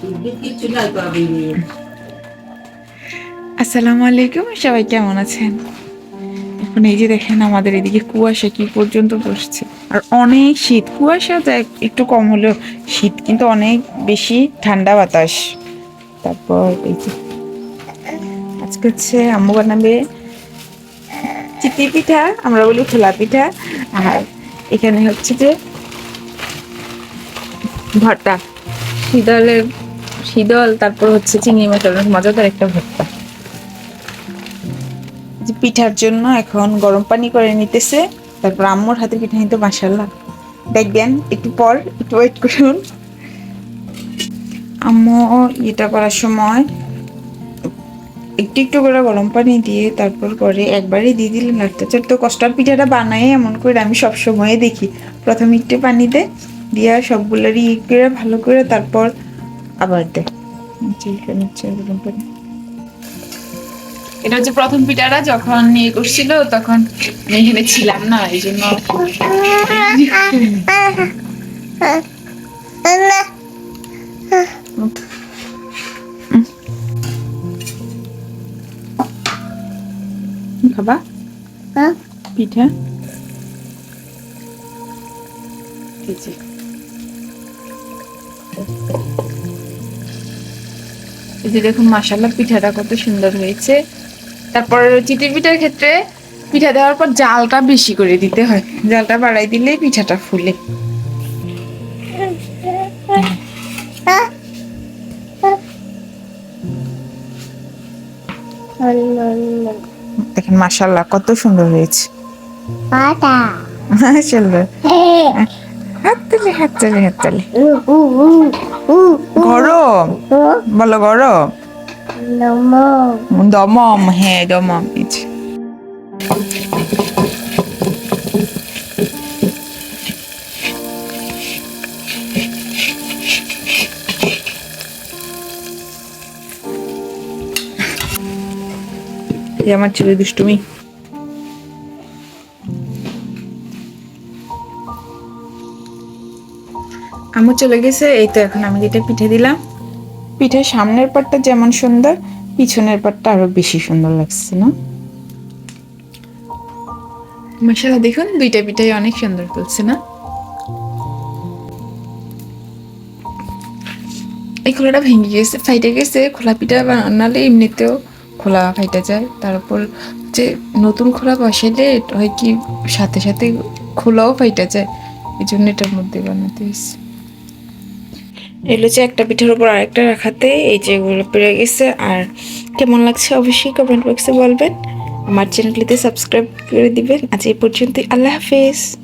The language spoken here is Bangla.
তো আসসালামু আলাইকুম, সবাই কেমন আছেন? এখন এই যে দেখেন আমাদের এদিকে কুয়াশা কি পর্যন্ত বসছে। আর অনেক শীত, কুয়াশা যা একটু কম হলেও শীত, কিন্তু অনেক বেশি ঠান্ডা বাতাস। তারপর এই যে, আজকে হচ্ছে আম্মু বানাবে চিতি পিঠা, আমরা বলি খোলা পিঠা। আর এখানে হচ্ছে যে ভর্তা। শীতলের শীতল, তারপর হচ্ছে চিংড়ি মাছের মজাদার একটা ভর্তা। পিঠার জন্য এখন গরম পানি করে নিতেছে, তারপর আম্মুর হাতে পিঠা নিতে মাসাল্লাহ দেখবেন, একটু পর একটু ওয়েট করুন। আম্মু, এটা করার সময় একটু একটু করে গরম পানি দিয়ে তারপর করে একবারই দিয়ে দিলে নাড়তে চাড়তে কষ্টার পিঠাটা বানাই, এমন করে আমি সব সময় দেখি। প্রথমে একটু পানিতে দিয়ে সবগুলোর ই করে ভালো করে তারপর আবার হচ্ছে এটা হচ্ছে প্রথম পিঠাটা যখন ইয়ে করছিল তখন আমি এখানে ছিলাম না এই জন্য খাবা পিঠা? এই। এই যে দেখুন মাসাল্লাহ পিঠাটা কত সুন্দর হয়েছে। তারপর চিটির পিঠার ক্ষেত্রে পিঠা দেওয়ার পর জালটা বেশি করে দিতে হয়। জালটা বাড়াই দিলেই পিঠাটা ফুলে। দেখেন মাসাল্লাহ কত সুন্দর হয়েছে। মাসাল্লাহ হাত তালে হাত তালে হাত তালে উ উ উ উ গরম। বলো গরম? দমম হ্যাঁ দমম আমার ছেলে দুষ্টুমি। আমু চলে গেছে, এই তো এখন আমি যেটা পিঠে দিলাম। পিঠের সামনের পাটটা যেমন সুন্দর, পিছনের পাটটা আরও বেশি সুন্দর লাগছে, না? মশলা দেখুন, দুইটা পিঠাই অনেক সুন্দর তুলছে, না? এই খোলাটা ভেঙে গেছে, ফাইটে গেছে, খোলা পিঠা বানালে এমনিতেও খোলা ফাইটা যায়। তারপর যে নতুন খোলা বসাইলে হয় কি, সাথে সাথে খোলাও ফাইটা যায়। এই জন্য এটার মধ্যে বানাতে হয়েছে। এগুলো একটা পিঠের উপর আরেকটা রাখাতে এই যে এগুলো পেরে গেছে। আর কেমন লাগছে অবশ্যই কমেন্ট বক্সে বলবেন। আমার চ্যানেলটিতে সাবস্ক্রাইব করে দিবেন। আজ এই পর্যন্তই। আল্লাহ হাফেজ।